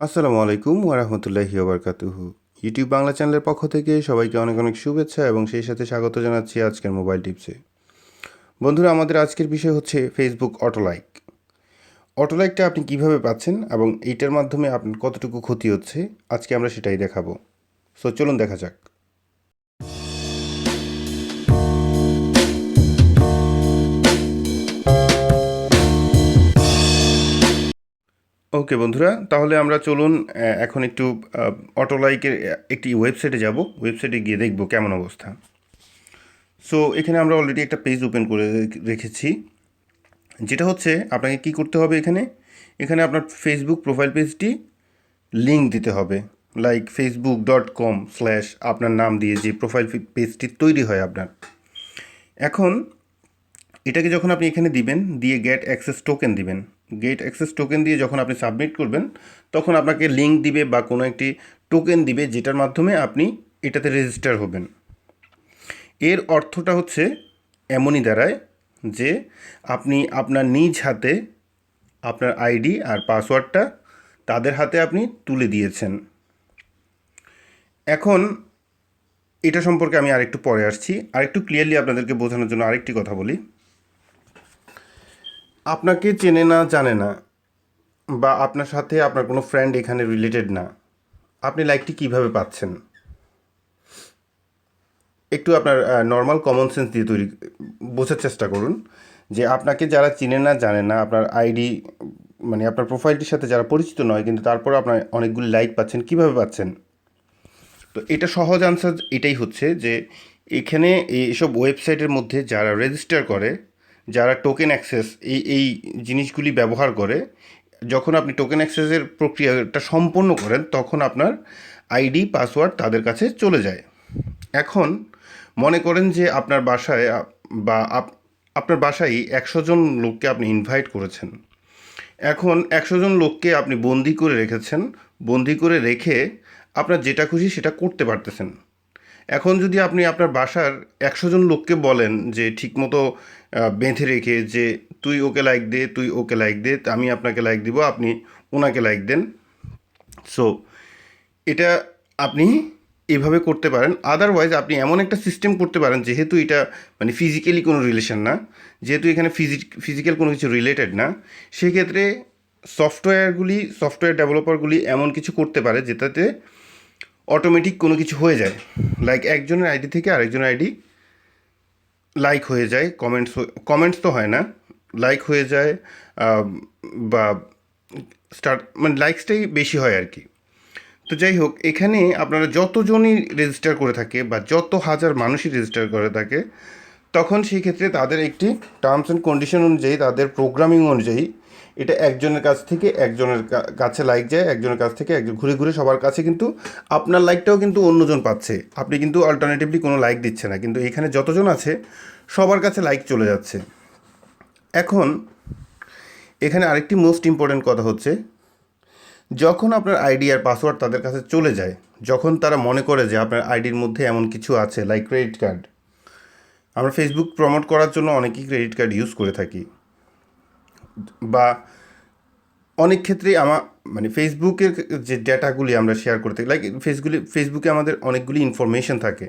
আসসালামু আলাইকুম ওরহমতুল্লাহি ওবরকাতুহু ইউটিউব বাংলা চ্যানেলের পক্ষ থেকে সবাইকে অনেক অনেক শুভেচ্ছা এবং সেই সাথে স্বাগত জানাচ্ছি আজকের মোবাইল টিপসে। বন্ধুরা, আমাদের আজকের বিষয় হচ্ছে ফেসবুক অটোলাইক অটোলাইকটা আপনি কীভাবে পাচ্ছেন এবং এইটার মাধ্যমে আপনার কতটুকু ক্ষতি হচ্ছে, আজকে আমরা সেটাই দেখাবো। সো চলুন দেখা যাক। ওকে বন্ধুরা, তাহলে আমরা চলুন এখন একটু অটোলাইকের একটি ওয়েবসাইটে যাব। ওয়েবসাইটে গিয়ে দেখব কেমন অবস্থা। সো এখানে আমরা অলরেডি একটা পেজ ওপেন করে রেখ- রেখেছি। যেটা হচ্ছে, আপনাকে কি করতে হবে এখানে? এখানে আপনার ফেসবুক প্রোফাইল পেজটি লিঙ্ক দিতে হবে। Like Facebook dot com slash আপনার নাম দিয়ে যে প্রোফাইল পেজটি তৈরি হয় আপনার। এখন, এটাকে যখন আপনি এখানে দিবেন, দিয়ে গেট অ্যাক্সেস টোকেন দিবেন। গেট অ্যাক্সেস টোকেন দিয়ে যখন আপনি সাবমিট করবেন, তখন আপনাকে লিঙ্ক দিবে বা কোনো একটি টোকেন দিবে যেটার মাধ্যমে আপনি এটাতে রেজিস্টার হবেন। এর অর্থটা হচ্ছে এমনই দাঁড়ায় যে আপনি আপনার নিজ হাতে আপনার আইডি আর পাসওয়ার্ডটা তাদের হাতে আপনি তুলে দিয়েছেন। এখন এটা সম্পর্কে আমি আরেকটু পরে আসছি। আরেকটু ক্লিয়ারলি আপনাদেরকে বোঝানোর জন্য আরেকটি কথা বলি। আপনাকে চেনে না, জানে না, বা আপনার সাথে আপনার কোনো ফ্রেন্ড এখানে রিলেটেড না, আপনি লাইকটি কীভাবে পাচ্ছেন? একটু আপনার নর্মাল কমন সেন্স দিয়ে তৈরি, বোঝার চেষ্টা করুন যে আপনাকে যারা চিনে না, জানে না, আপনার আইডি মানে আপনার প্রোফাইলটির সাথে যারা পরিচিত নয়, কিন্তু তারপরে আপনার অনেকগুলি লাইক পাচ্ছেন, কীভাবে পাচ্ছেন? তো এটা সহজ আনসার এটাই হচ্ছে যে এখানে এইসব ওয়েবসাইটের মধ্যে যারা রেজিস্টার করে যারা টোকেন অ্যাক্সেস এই এই জিনিসগুলি ব্যবহার করে, যখন আপনি টোকেন অ্যাক্সেসের প্রক্রিয়াটা সম্পন্ন করেন, তখন আপনার আইডি পাসওয়ার্ড তাদের কাছে চলে যায়। এখন মনে করেন যে আপনার বাসায়, বা আপ- আপনার বাসায় একশো জন লোককে আপনি ইনভাইট করেছেন। এখন একশো জন লোককে আপনি বন্দি করে রেখেছেন। বন্দি করে রেখে আপনার যেটা খুশি সেটা করতে পারতেছেন। এখন যদি আপনি আপনার বাসার একশো জন লোককে বলেন যে ঠিকমতো বেঁধে রেখে যে তুই ওকে লাইক দে, তুই ওকে লাইক দে, আমি আপনাকে লাইক দিব, আপনি ওনাকে লাইক দেন। সো এটা আপনি এভাবে করতে পারেন। আদারওয়াইজ আপনি এমন একটা সিস্টেম করতে পারেন, যেহেতু এটা মানে ফিজিক্যালি কোনো রিলেশন না, যেহেতু এখানে ফিজি ফিজিক্যাল কোনো কিছু রিলেটেড না, সেক্ষেত্রে সফটওয়্যারগুলি সফটওয়্যার ডেভেলপারগুলি এমন কিছু করতে পারে, যেটাতে অটোমেটিক কোনো কিছু হয়ে যায়। লাইক একজনের আইডি থেকে আরেকজনের আইডি লাইক হয়ে যায় কমেন্টস কমেন্টস তো হয় না। লাইক হয়ে যায় বা স্টার্ট মানে লাইকসটাই বেশি হয় আর কি। তো যাই হোক, এখানে আপনারা যতজনই রেজিস্টার করে থাকে বা যত হাজার মানুষই রেজিস্টার করে থাকে তখন সেই ক্ষেত্রে তাদের একটি টার্মস অ্যান্ড কন্ডিশন অনুযায়ী, তাদের প্রোগ্রামিং অনুযায়ী এটা একজনের কাছ থেকে একজনের কাছে লাইক যায়, একজনের কাছ থেকে একজন ঘুরে ঘুরে সবার কাছে কিন্তু আপনার লাইকটাও কিন্তু অন্যজন পাচ্ছে। আপনি কিন্তু অল্টারনেটিভলি কোনো লাইক দিচ্ছে না, কিন্তু এখানে যতজন আছে, সবার কাছে লাইক চলে যাচ্ছে। এখন এখানে আরেকটি মোস্ট ইম্পর্ট্যান্ট কথা হচ্ছে, যখন আপনার আইডি আর পাসওয়ার্ড তাদের কাছে চলে যায়, যখন তারা মনে করে যে আপনার আইডির মধ্যে এমন কিছু আছে লাইক ক্রেডিট কার্ড আমরা ফেসবুক প্রমোট করার জন্য অনেকেই ক্রেডিট কার্ড ইউজ করে থাকি। বা অনেক ক্ষেত্রেই আমার মানে ফেসবুকের যে ডেটাগুলি আমরা শেয়ার করতে লাইক ফেসগুলি ফেসবুকে আমাদের অনেকগুলি ইনফরমেশন থাকে।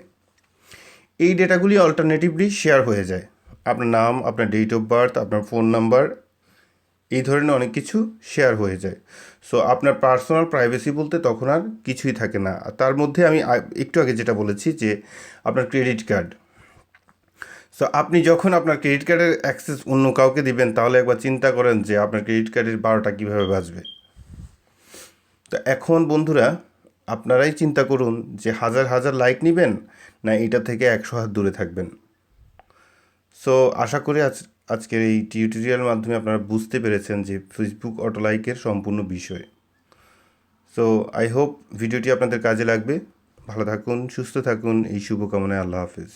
এই ডেটাগুলি অল্টারনেটিভলি শেয়ার হয়ে যায়। আপনার নাম, আপনার ডেট অফ বার্থ আপনার ফোন নাম্বার এই ধরনের অনেক কিছু শেয়ার হয়ে যায়। সো আপনার পার্সোনাল প্রাইভেসি বলতে তখন আর কিছুই থাকে না। তার মধ্যে আমি একটু আগে যেটা বলেছি যে, আপনার ক্রেডিট কার্ড সো আপনি যখন আপনার ক্রেডিট কার্ডের অ্যাক্সেস অন্য কাউকে দিবেন, তাহলে একবার চিন্তা করেন যে আপনার ক্রেডিট কার্ডের বারোটা কীভাবে বাঁচবে তো এখন বন্ধুরা, আপনারাই চিন্তা করুন যে হাজার হাজার লাইক নেবেন না এটা থেকে একশো হাত দূরে থাকবেন। সো আশা করি আজ, আজকের এই টিউটোরিয়াল মাধ্যমে আপনারা বুঝতে পেরেছেন যে ফেসবুক অটো লাইকের সম্পূর্ণ বিষয়। সো আই হোপ ভিডিওটি আপনাদের কাজে লাগবে। ভালো থাকুন, সুস্থ থাকুন, এই শুভকামনায় আল্লাহ হাফিজ।